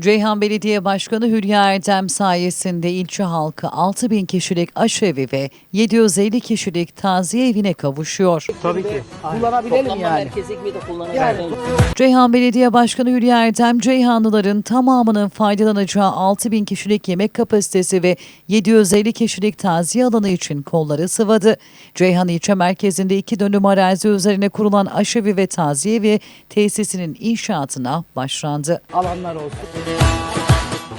Ceyhan Belediye Başkanı Hülya Erdem sayesinde ilçe halkı 6 bin kişilik aşevi ve 750 kişilik taziye evine kavuşuyor. Tabii ki. kullanabilelim Toplanma yani. merkezi gibi de kullanabiliriz. Yani Ceyhan Belediye Başkanı Hülya Erdem, Ceyhanlıların tamamının faydalanacağı 6 bin kişilik yemek kapasitesi ve 750 kişilik taziye alanı için kolları sıvadı. Ceyhan ilçe merkezinde iki dönüm arazi üzerine kurulan aşevi ve taziye evi tesisinin inşaatına başlandı. alanlar olsun.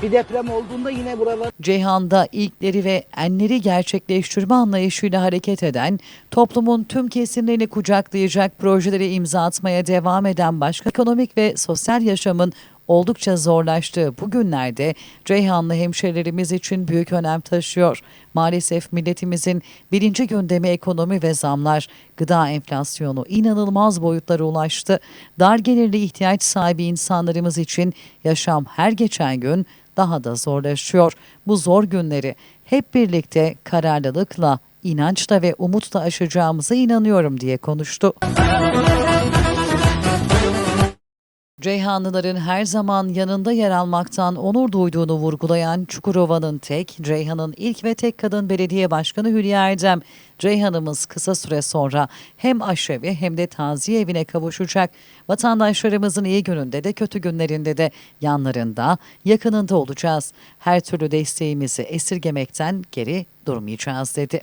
Bir deprem olduğunda yine buralar Ceyhan'da ilkleri ve enleri gerçekleştirme anlayışıyla hareket eden, toplumun tüm kesimlerini kucaklayacak projelere imza atmaya devam eden başka ekonomik ve sosyal yaşamın oldukça zorlaştığı bu günlerde Ceyhanlı hemşehrilerimiz için büyük önem taşıyor. Maalesef milletimizin birinci gündemi ekonomi ve zamlar, gıda enflasyonu inanılmaz boyutlara ulaştı. Dar gelirli ihtiyaç sahibi insanlarımız için yaşam her geçen gün daha da zorlaşıyor. Bu zor günleri hep birlikte kararlılıkla, inançla ve umutla aşacağımıza inanıyorum diye konuştu. Ceyhanlıların her zaman yanında yer almaktan onur duyduğunu vurgulayan Çukurova'nın tek, Ceyhan'ın ilk ve tek kadın belediye başkanı Hülya Erdem, Ceyhan'ımız kısa süre sonra hem aşevi hem de taziye evine kavuşacak. Vatandaşlarımızın iyi gününde de kötü günlerinde de yanlarında, yakınında olacağız. Her türlü desteğimizi esirgemekten geri durmayacağız dedi.